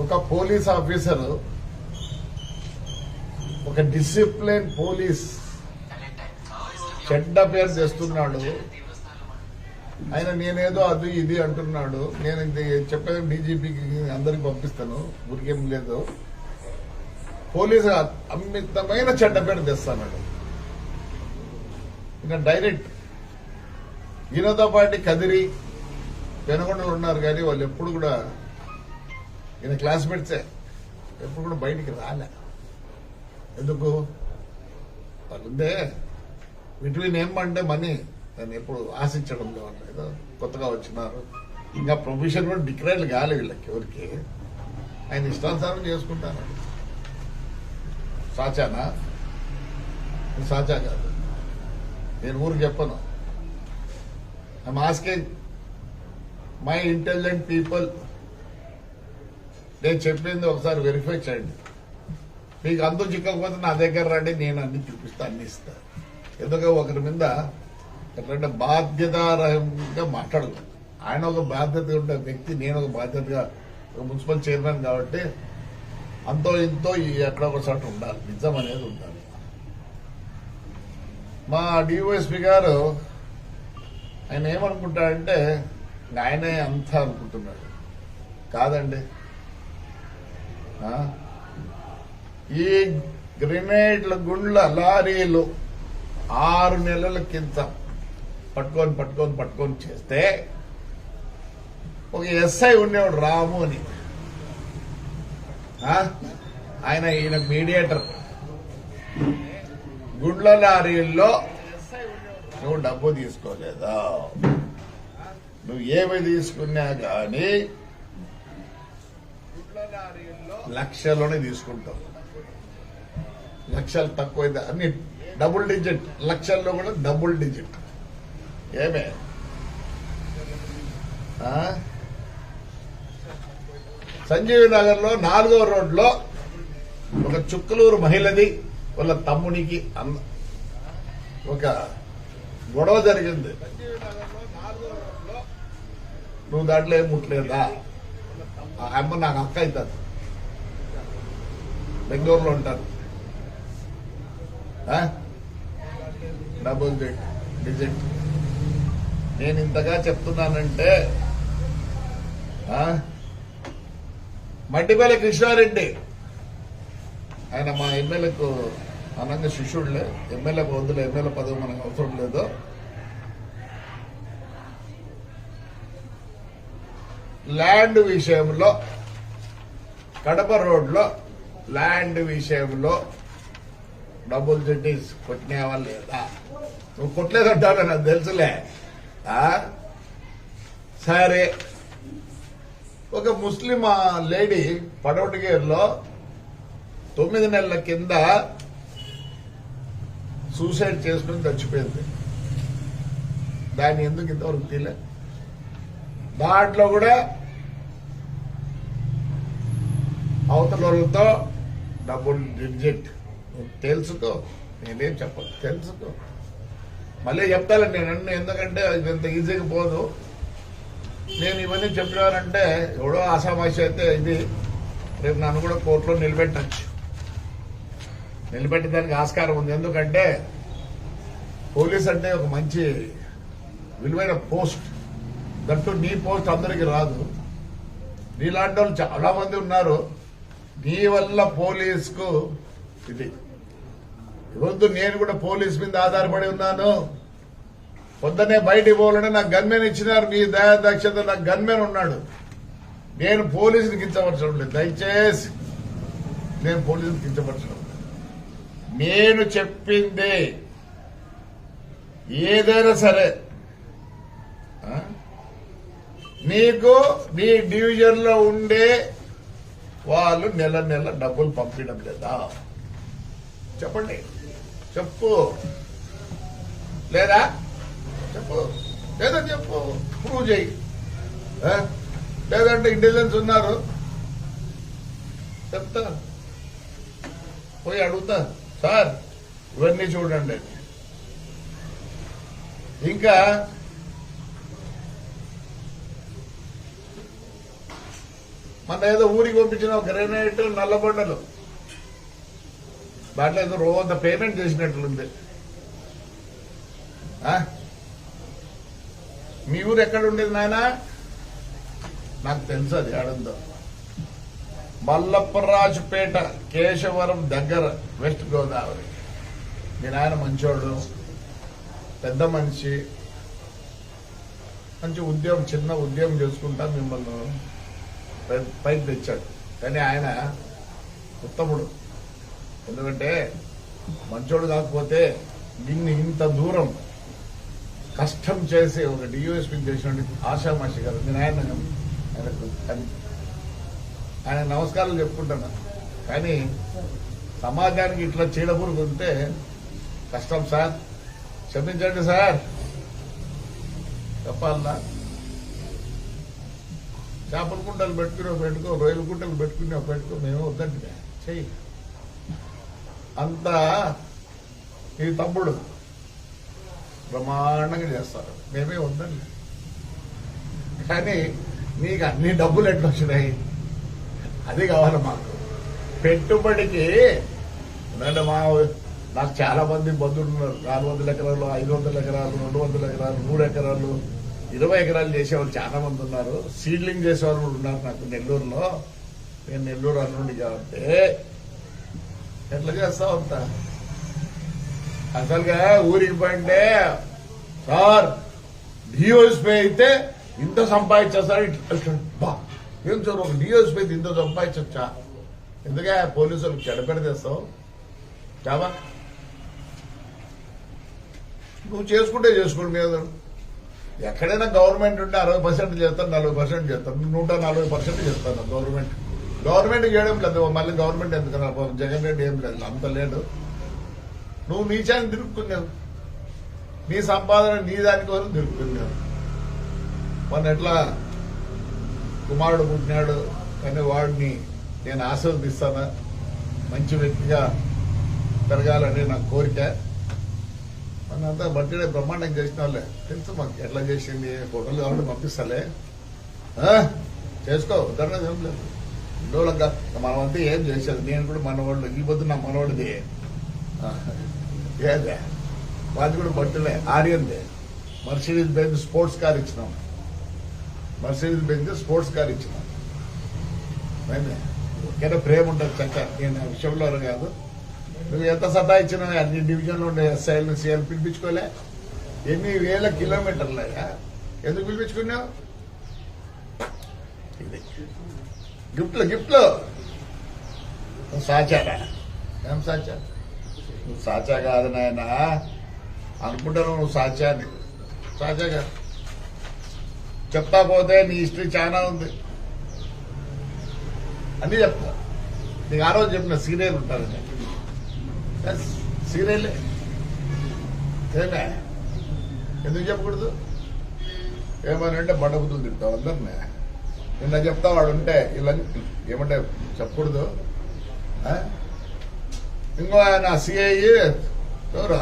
ఒక police officer ఒక discipline police చెడ్డ పేరు తెస్తున్నాడు. ఆయన నేనేదో అది ఇది అంటున్నాడు. నేను చెప్పేది డీజీపీకి అందరికి పంపిస్తాను. ఊరికేం లేదు. పోలీసు అమితమైన చెడ్డ పేరు తెస్తాడు ఇంకా డైరెక్ట్ ఈయనతో పాటు కదిరి పెనగొండలు ఉన్నారు కానీ వాళ్ళు ఎప్పుడు కూడా ఈయన క్లాస్మేట్సే. ఎప్పుడు కూడా బయటికి రాలే. ఎందుకు? వాళ్ళుందే బిట్వీన్ ఏం అంటే మనీ. దాన్ని ఎప్పుడు ఆశించడం లేవన్న ఏదో కొత్తగా వచ్చినారు. ఇంకా ప్రొఫెషన్ కూడా డిక్లేర్ కాలే వీళ్ళకి ఎవరికి. ఆయన ఇష్టానుసారం చేసుకుంటాను సాచానా? సాచా కాదు. నేను ఊరు చెప్పను. I'm asking my intelligent people నేను చెప్పింది ఒకసారి వెరిఫై చేయండి. మీకు అందు చిక్కకపోతే నా దగ్గర రండి నేను అన్ని చూపిస్తా అన్ని ఇస్తా. ఎందుకంటే ఒకరి మీద ఎట్లంటే బాధ్యతారహితంగా మాట్లాడదు ఆయన ఒక బాధ్యత ఉండే వ్యక్తి నేను ఒక బాధ్యతగా మున్సిపల్ చైర్మన్ కాబట్టి అంతో ఇంతో ఈ ఎక్కడ ఒకసారి ఉండాలి. నిజం అనేది ఉండాలి. మా డిఓఎస్పి గారు ఆయన ఏమనుకుంటాడంటే ఆయనే అంతా అనుకుంటున్నాడు. కాదండి. ఈ గ్రెనేడ్ల గుండ్ల లారీలు ఆరు నెలల కింద పట్టుకొని పట్టుకొని పట్టుకొని చేస్తే ఒక ఎస్ఐ ఉండేవాడు రాము అని. ఆయన ఈయన మీడియేటర్. గుండ్ల లారీల్లో నువ్వు డబ్బు తీసుకోలేదా? నువ్వు ఏమి తీసుకున్నా కానీ లక్షలోనే తీసుకుంటాం. లక్షలు తక్కువ అన్ని డబుల్ డిజిట్. లక్షల్లో కూడా డబుల్ డిజిట్. ఏమే? సంజీవి సంజీవ్ నగర్లో నాలుగో రోడ్లో ఒక చుక్కలూరు మహిళది వాళ్ళ తమ్మునికి అన్న ఒక గొడవ జరిగింది. నువ్వు దాంట్లో ఏం ముట్టలేదా? ఆ అమ్మ నాకు అక్క అవుతుంది. బెంగళూరులో ఉంటారు. డబుల్ డిట్ డిజిట్ నేను ఇంతగా చెప్తున్నానంటే మట్టిపల్లి కృష్ణారెడ్డి ఆయన మా ఎమ్మెల్యేకు అనంగ శిష్యుడులే. ఎమ్మెల్యే వద్దులే ఎమ్మెల్యే పదవి మనకు అవసరం లేదు. ల్యాండ్ విషయంలో కడప రోడ్లో ల్యాండ్ విషయంలో డబుల్ జడ్డీస్ కొట్టినావా లేదా? నువ్వు కొట్టలేదంటావు నాకు తెలుసులే. సరే. ఒక ముస్లిం లేడీ పడవటిగేరులో తొమ్మిది నెలల కింద సూసైడ్ చేసుకుని చచ్చిపోయింది. దాన్ని ఎందుకు ఇంతవరకు తీలే? దాంట్లో కూడా అవతల వాళ్ళతో డబుల్ డిజిట్. తెలుసుకో నేనేం చెప్పను. తెలుసుకో. మళ్ళీ చెప్తాను నేను ఎందుకంటే ఇంత ఈజీగా పోదు. నేను ఇవన్నీ చెప్పినానంటే ఎవడో ఆసామాషి అయితే ఇది రేపు నన్ను కూడా కోర్టులో నిలబెట్టచ్చు. నిలబెట్టడానికి ఆస్కారం ఉంది. ఎందుకంటే పోలీస్ అంటే ఒక మంచి విలువైన పోస్ట్. దట్టు నీ పోస్ట్ అందరికీ రాదు. నీలాంటి వాళ్ళు చాలా మంది ఉన్నారు. నీ వల్ల పోలీసుకు ఇది. ఈరోజు నేను కూడా పోలీస్ మీద ఆధారపడి ఉన్నాను. పొద్దునే బయటికి పోవాలంటే నాకు గన్మెన్ ఇచ్చినారు నీ దయా దక్షత నాకు గన్మెన్ ఉన్నాడు. నేను పోలీసుని కించపరచడం లేదు. దయచేసి నేను పోలీసుని కించపరచడం లేదు. నేను చెప్పింది ఏదైనా సరే. నీకు నీ డివిజన్లో ఉండే వాళ్ళు నెల నెల డబ్బులు పంపించడం లేదా చెప్పండి. చెప్పు. లేదా? చెప్పు. లేదా చెప్పు. ప్రూవ్ చేయి. లేదంటే ఇంటెలిజెన్స్ ఉన్నారు. చెప్తా. పోయి అడుగుతా. సార్ ఇవన్నీ చూడండి. ఇంకా మన ఏదో ఊరికి పంపించిన ఒక గ్రెనైట్ నల్లబండలు దాంట్లో ఏదో రోజంత పేమెంట్ చేసినట్లుంది. ఆ? మీ ఊరు ఎక్కడ ఉండేది నాయన? నాకు తెలుసు అది ఆడందో మల్లప్పరాజుపేట కేశవరం దగ్గర వెస్ట్ గోదావరి. మీ నాయన మంచోడు పెద్ద మనిషి. మంచి ఉద్యోగం చిన్న ఉద్యోగం చేసుకుంటా మిమ్మల్ని పైకి తెచ్చాడు. కానీ ఆయన ఉత్తముడు. ఎందుకంటే మంచోడు కాకపోతే నిన్ను ఇంత దూరం కష్టం చేసి ఒక డిఓఎస్పీ చేసినట్టు ఆశామాషి గారు నేను ఆయన ఆయనకు ఆయన నమస్కారాలు చెప్పుకుంటున్నా కానీ సమాజానికి ఇట్లా చీడపురుకుంటే కష్టం సార్. క్షమించండి సార్. చెప్పాలనా? చేపల కుంటలు పెట్టుకుని పెట్టుకో రొయ్యల కుంటలు పెట్టుకుని పెట్టుకో మేము వద్దంటే చెయ్యి. అంతా ఈ తమ్ముడు బ్రహ్మాండంగా చేస్తారు. మేమే వద్దండి. కానీ నీకు అన్ని డబ్బులు ఎట్లా వచ్చినాయి? అది కావాలి మాకు. పెట్టుబడికి ఎందుకంటే మా నాకు చాలా మంది బంధువులు ఉన్నారు. నాలుగు వందల ఎకరాలు ఐదు వందల ఎకరాలు రెండు వందల ఎకరాలు మూడు ఎకరాలు. ఇరవై ఎకరాలు చేసేవాళ్ళు చాలా మంది ఉన్నారు. సీడ్లింగ్ చేసేవాళ్ళు కూడా ఉన్నారు నాకు నెల్లూరులో. నేను నెల్లూరు అన్నుండి కాబట్టి ఎట్లా చేస్తావు ఉంటా అసలుగా ఊరికి పోయింటే సార్ డిఓఎస్పీ అయితే ఇంత సంపాదించేస్తారు ఇట్లా ఏం సార్ ఒక డిఓఎస్పీ అయితే ఇంత సంపాదించచ్చా? ఎందుకే పోలీసులు చెడపెడతేస్తావు చావా? నువ్వు చేసుకుంటే చేసుకోండి మీద ఎక్కడైనా గవర్నమెంట్ ఉంటే అరవై పర్సెంట్ చేస్తాను నలభై పర్సెంట్ చేస్తాను నూట నలభై పర్సెంట్ చేస్తాను గవర్నమెంట్. గవర్నమెంట్ చేయడం లేదు మళ్ళీ గవర్నమెంట్ ఎందుకన్నా జగన్ రెడ్డి ఏం లేదు అంత లేదు నువ్వు నీచాన్ని తిరుక్కున్నావు నీ సంపాదన నీ దానికి వరకు తిరుక్కున్నావు మొన్న ఎట్లా కుమారుడు పుట్టినాడు కానీ వాడిని నేను ఆశీర్వదిస్తాను? మంచి వ్యక్తిగా పెరగాలని నా కోరిక. మనంతా బర్త్డే బ్రహ్మాండంగా చేసిన వాళ్ళే. తెలుసు మాకు ఎట్లా చేసింది ఫోటోలు కావాలంటే పంపిస్తాలే. చేసుకో ఉదాహరణ ఏం లేదు మనమంతా ఏం చేసేది? నేను కూడా మనవాళ్ళు ఈ పొద్దు నా మనవాడిది ఏదే? వాళ్ళు కూడా బట్టలే ఆర్యందే మర్సిడీస్ బెంజ్ స్పోర్ట్స్ కార్ ఇచ్చినాం. మర్సిడీస్ బెంజ్ స్పోర్ట్స్ కార్ ఇచ్చినాం. మేమే ఒకేనా ప్రేమ ఉంటుంది చక్క. నేను విషయంలో కాదు. నువ్వు ఎంత సతా ఇచ్చిన అన్ని డివిజన్లో ఉండే ఎస్ఐలను సీఎల్ పిలిపించుకోలే. ఎన్ని వేల కిలోమీటర్లయ్యా? ఎందుకు పిలిపించుకున్నావు? ఇది. గిఫ్ట్లు గిఫ్ట్లు. నువ్వు సాచారా? ఏం సాచా? నువ్వు సాచా కాదు నాయన. అనుకుంటాను నువ్వు సాచా అని సాచా కాదు. చెప్తా పోతే నీ హిస్టరీ చాలా ఉంది. అన్నీ చెప్తా. నీకు ఆ రోజు చెప్పిన సీరియల్ ఉంటుంది సీరియలే ఏమే ఎందుకు చెప్పకూడదు? ఏమని అంటే బండబుద్ధులు తింటావు అందరినీ. నిన్న చెప్తా వాడు ఉంటే ఇలా ఏమంటే చెప్పకూడదు? ఇంకో ఆయన సిఐ ఎవరా?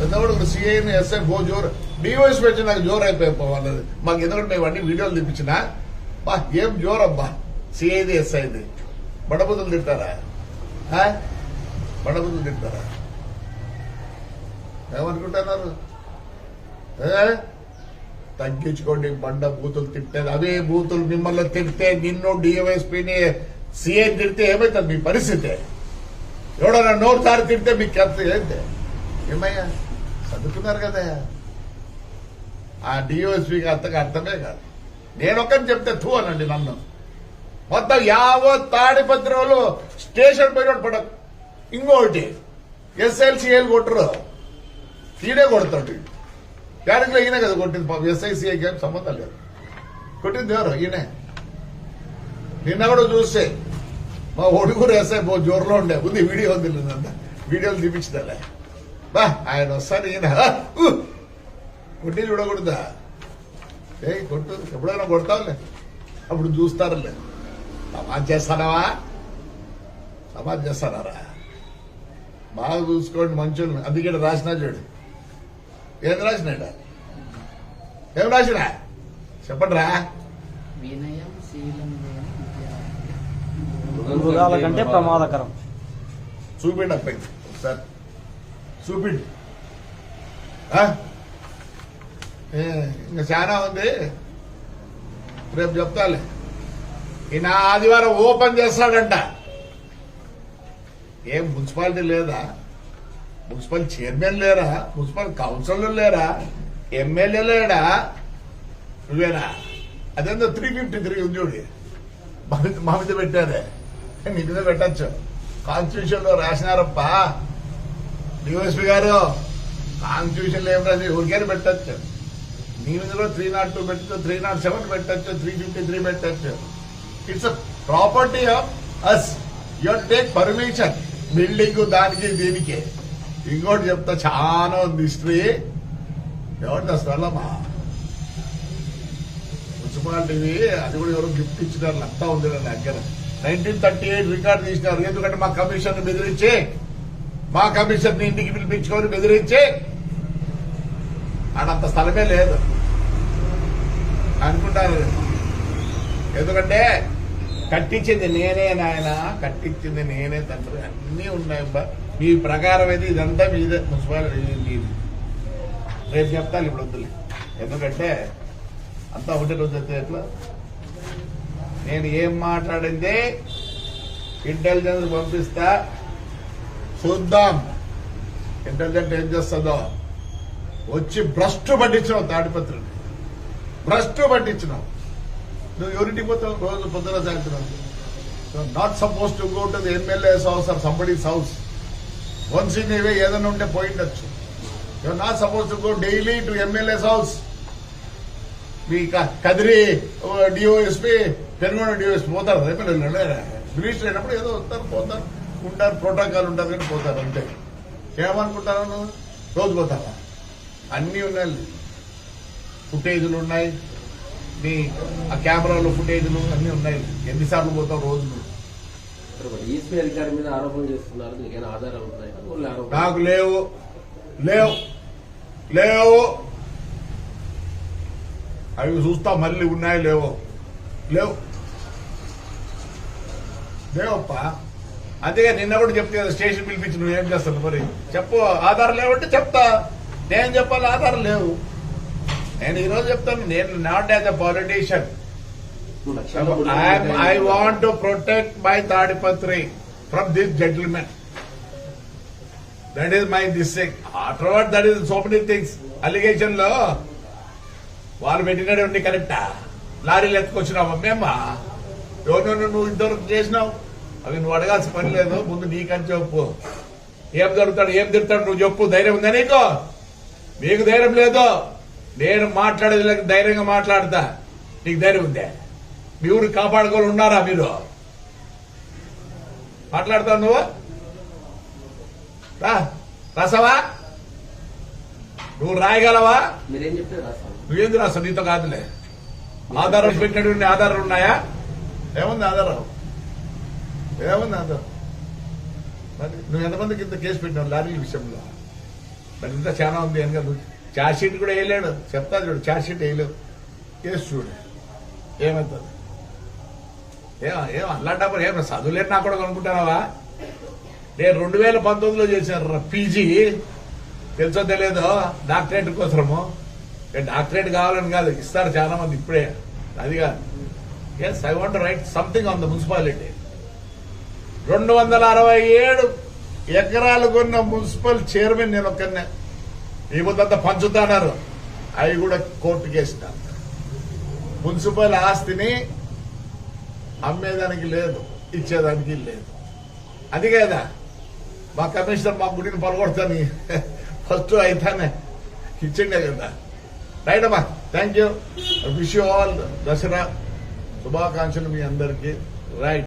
పెద్దవాడు సిఐని ఎస్ఐ బో జోరు. డివైస్ పెట్టి నాకు జోరు అయిపోయి మాకు ఎందుకంటే మేము అన్ని వీడియోలు తెప్పించిన బా ఏం జోరబ్బా? సిఐది ఎస్ఐది బడబుద్ధులు తింటారా ఆ? తింటారా? ఏమనుకుంటున్నారు? ఏ? తగ్గించుకోండి బండ బూతులు తిట్టేది అవే బూతులు మిమ్మల్ని తిడితే నిన్ను డిఎంఎస్పీని సీఏ తిడితే ఏమవుతుంది మీ పరిస్థితి. ఎవడన్నా నోరు తారు తిడితే మీకు ఎంత ఏంటి? ఏమయ్యా? చదువుకున్నారు కదా. ఆ డిఓఎస్పీకి అంతగా అర్థమే కాదు. నేను ఒక్కని చెప్తే తూ అనండి నన్ను. మొత్తం యావత్ వాళ్ళు స్టేషన్ పోయిన పడ ఇంకోటి ఎస్ఎల్సీఎల్ కొట్టరు. ఈడే కొడతాడు. క్యారెక్టర్ ఈయన కదా కొట్టింది. పాపం ఎస్ఐసిఐ ఏం సంబంధం లేదు. కొట్టింది ఎవరు? ఈయనే. నిన్న కూడా చూస్తే మా ఒడుగురు ఎస్ఐ పో జోరులో ఉండే. ఉంది వీడియో ఉంది వీడియోలు చూపించదలే బా ఆయన వస్తాను ఈయన. కొట్టి చూడకూడదా? ఏ కొట్టు. ఎప్పుడైనా కొడతావులే. అప్పుడు చూస్తారులే. సమాజ్ చేస్తానవా? సమాజ్ చేస్తానారా? బాగా చూసుకోండి మంచుల్ని అందుకే రాసినా చూడు. ఏం రాసినాడు ఏం రాసినా? చెప్పండి రా మృగాల కంటే ప్రమాదకరం. చూపిండి అబ్బాయి ఒకసారి. చూపిండి. ఆ? ఏ, ఇంకా చాలా ఉంది. రేపు చెప్తాలే. ఈయన ఆదివారం ఓపెన్ చేస్తాడంట. ఏం మున్సిపాలిటీ లేదా? మున్సిపల్ చైర్మన్ లేరా? మున్సిపల్ కౌన్సిలర్ లేరా? ఎమ్మెల్యే లేడా? నువ్వేనా? అదేందో త్రీ ఫిఫ్టీ త్రీ ఉంది చూడు. మా మీద- పెట్టారే. నీ మీద పెట్టచ్చు. కాన్స్టిట్యూషన్లో రాసినారప్ప డిఎస్పీ గారు కాన్స్టిట్యూషన్లో ఏం రాసి ఊరికే పెట్టచ్చు. నీ మీదలో త్రీ నాట్ టూ పెట్టచ్చు త్రీ నాట్ సెవెన్ పెట్టచ్చు త్రీ ఫిఫ్టీ త్రీ పెట్టచ్చు. It's a property of us your take permission building దానికి దీనికి. ఇంకోటి చెప్తా చాలా ఉంది హిస్టరీ. ఎవరిది స్థలమా మున్సిపాలిటీవి అది కూడా ఎవరు గిఫ్ట్ ఇచ్చినారు అంతా ఉంది నా దగ్గర. నైన్టీన్ థర్టీ ఎయిట్ రికార్డు తీసినారు. ఎందుకంటే మా కమిషన్ బెదిరించి. మా కమిషన్ని ఇంటికి పిలిపించుకొని బెదిరించి. ఆడంత స్థలమే లేదు. అనుకుంటారు. ఎందుకంటే కట్టించింది నేనే నాయన కట్టించింది నేనే తండ్రి అన్నీ ఉన్నాయి బా. మీ ప్రకారం అయితే ఇదంతా మీదే. మున్సిపాలిటీ మీది రేపు చెప్తాను ఇప్పుడు వద్దులే. ఎందుకంటే అంతా ఒకటే రోజు అయితే ఎట్లా? నేను ఏం మాట్లాడింది? ఇంటెలిజెన్స్ పంపిస్తా. చూద్దాం. ఇంటెలిజెంట్ ఏం చేస్తుందో. వచ్చి భ్రష్టు పట్టించినావు తాడిపత్రిని. భ్రష్టు పట్టించినావు. నువ్వు ఎవరింటికి పోతావు? రోజు పొద్దున సాయంత్రం. Not suppose to go to the MLA's house or somebody's house once in ఇవే ఏదైనా ఉంటే పోయిండొచ్చు your not suppose to go daily to MLA's house me Kadiri DSP Penukonda DSP పోతారు. ఎమ్మెల్యేలు మినిస్టర్ అయినప్పుడు ఏదో వస్తారు పోతారు. ఉంటారు ప్రోటోకాల్ ఉంటారు కానీ పోతారు అంతే. ఏమనుకుంటాను నువ్వు? రోజు పోతావా? అన్నీ ఉన్నాయి. ఫుటేజీలు ఉన్నాయి. మీ ఆ కెమెరాలో ఫుటేజీలు అన్నీ ఉన్నాయి. ఎన్నిసార్లు పోతావు రోజు నువ్వు ఈఎస్పీ అధికారి మీద చేస్తున్నారు. ఆధారాలు ఉన్నాయా? నాకు లేవు. లేవు. లేవు. అవి చూస్తా మళ్ళీ ఉన్నాయి లేవు? లేవు. లేవప్ప. అందుకే నిన్న కూడా చెప్తే స్టేషన్ పిలిపించి నువ్వు ఏం చేస్తావు మరి? చెప్పు ఆధారం లేవంటే చెప్తా. నేను చెప్పాలి ఆధారం లేవు. నేను ఈరోజు చెప్తాను నేను నాట్ యాజ్ అ పాలిటీషియన్ యాభై want to protect my Tadipatri from this gentleman. That is my this thing. Afterward, that is so many things. Allegation లో వాళ్ళు పెట్టినటువంటి కరెక్టా లారీలు ఎత్తుకొచ్చినావా? మేమా? ఎవరినో నువ్వు ఇంతవరకు చేసినావు. అవి నువ్వు అడగాల్సిన పని లేదు. ముందు నీకని చెప్పు. ఏం జరుగుతాడు ఏం తిడతాడు నువ్వు చెప్పు. ధైర్యం ఉందా నీకు? నీకు ధైర్యం లేదు. నేను మాట్లాడేది ధైర్యంగా మాట్లాడతా. నీకు ధైర్యం ఉందే? మీ ఊరు కాపాడుకొని ఉన్నారా మీరు? మాట్లాడతావు నువ్వు? రా రాసావా? నువ్వు రాయగలవా? మీరేం చెప్తే రాస్తాను. నువ్వేంది రాస్తావు? నీతో కాదులే. ఆధారం పెట్టినటువంటి ఆధారాలు ఉన్నాయా? ఏముంది ఆధారం? ఏముంది ఆధారం? మరి నువ్వు ఎంతమందికి ఇంత కేసు పెట్టినావు లారీల విషయంలో? మరి ఇంత చాలా ఉంది అని కదా షీట్ కూడా వేయలేడు. చెప్తా చూడు ఛార్జ్ షీట్ వేయలేవు. కేసు చూడు. ఏమవుతుంది ఏం ఏం అలాంటప్పుడు ఏం చదువులేరు నాకు కూడా కనుక్కుంటానవా? నేను రెండు వేల పంతొమ్మిదిలో చేశాను పీజీ. తెలుసో తెలియదో డాక్టరేట్ కోసము ఏ డాక్టరేట్ కావాలని కాదు ఇస్తారు చాలా మంది ఇప్పుడే. అది కాదు. Yes I want write something on the municipality రెండు వందల అరవై ఏడు ఎకరాలు కొన్న మున్సిపల్ చైర్మన్ నేను ఒక్కనే ఈ ముద్దంతా పంచుతాన్నారు అవి కూడా కోర్టు కేసిన మున్సిపల్ ఆస్తిని అమ్మేదానికి లేదు ఇచ్చేదానికి లేదు. అది కదా. మా కమిషనర్ మా గుడిని పలగొడతాని. ఫస్ట్ అయితేనే ఇచ్చిండే కదా. రైట్ అమ్మా. Thank you wish you all Dasara శుభాకాంక్షలు మీ అందరికీ. రైట్